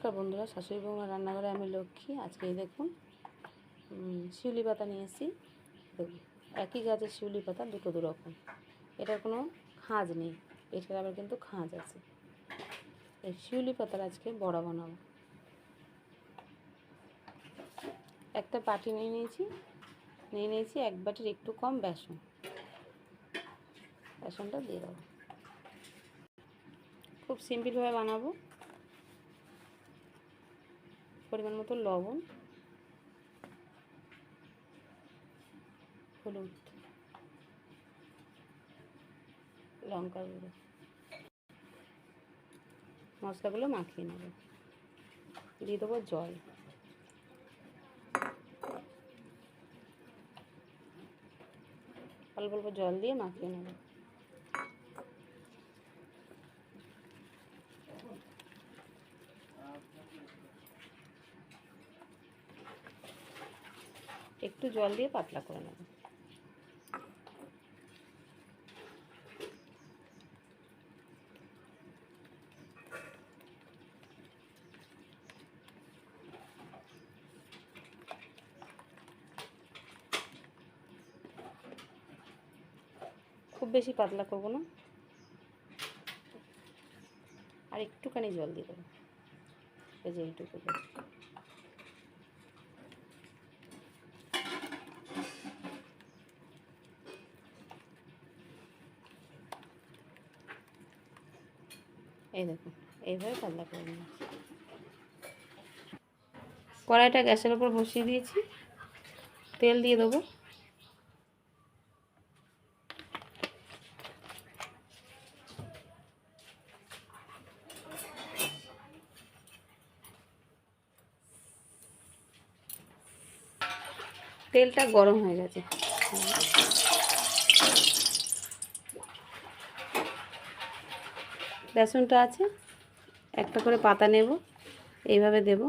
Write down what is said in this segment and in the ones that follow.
নমস্কার বন্ধুরা, শাশুড়ি বৌমা রান্নাঘরে আমি লক্ষ্মী। আজকে এই দেখুন শিউলি পাতা নিয়ে এসেছি। একই গাছের শিউলি পাতা দুটো দু রকম এটার কোনো খাঁজ নেই, এটার আবার কিন্তু খাঁজ আছে। এই শিউলি পাতার আজকে বড়া বানাবো। একটা বাটি নিয়ে নিয়েছি নিয়ে নিয়েছি এক বাটির একটু কম বেসন। বেসনটা দিয়ে দেবো। খুব সিম্পলভাবে বানাবো। পরিমাণ মতো লবণ, হলুদ লঙ্কা গুঁড়ো। মশলাগুলো মাখিয়ে নেব। দিয়ে দেবো জল। অল্প অল্প জল দিয়ে মাখিয়ে নেব। একটু জল দিয়ে পাতলা করে নেব। খুব বেশি পাতলা করব না। আর একটুখানি জল দিয়ে দেবো। এই যে এইটুকু। এই দেখুন, এইভাবে পাতলা করে নিন কড়াইটা গ্যাসের ওপর বসিয়ে দিয়েছি। তেল দিয়ে দেবো। তেলটা গরম হয়ে গেছে। বেসনটা আছে, একটা করে পাতা নেব, এইভাবে দেব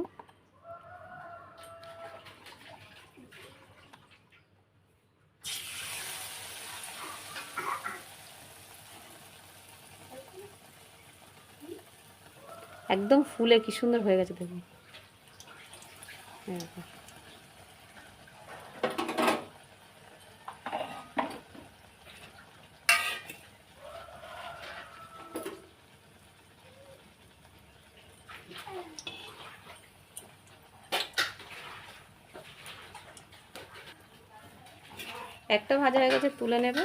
একদম ফুলে কি সুন্দর হয়ে গেছে দেখুন এরকম। একটা ভাজা হয়ে গেছে, তুলে নেবে।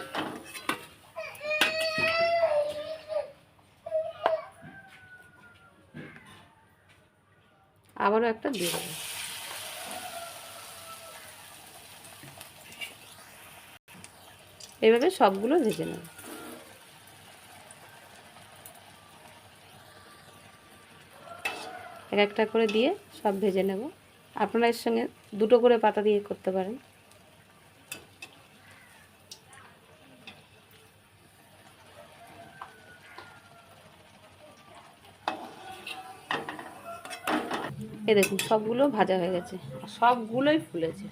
আবারও একটা দিয়ে দেবে। এইভাবে সবগুলো ভেজে নেবে। এক একটা করে দিয়ে সব ভেজে নেব। আপনারা এর সঙ্গে দুটো করে পাতা দিয়ে করতে পারেন। এ দেখুন সবগুলো ভাজা হয়ে গেছে সবগুলোই ফুলেছে।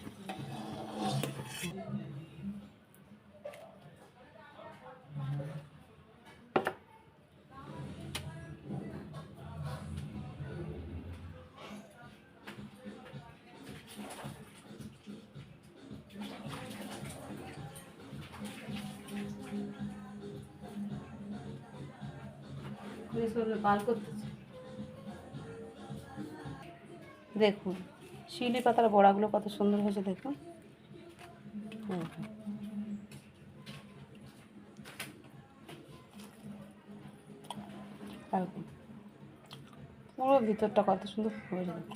বার করতেছে। দেখুন, শিউলি পাতার বড়াগুলো কত সুন্দর হয়েছে দেখুন। পুরো ভিতরটা কত সুন্দর হয়েছে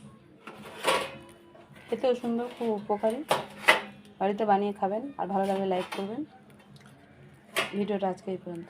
খেতেও সুন্দর, খুব উপকারী। বাড়িতে বানিয়ে খাবেন আর ভালো লাগলে লাইক করবেন। ভিডিওটা আজকে এই পর্যন্ত।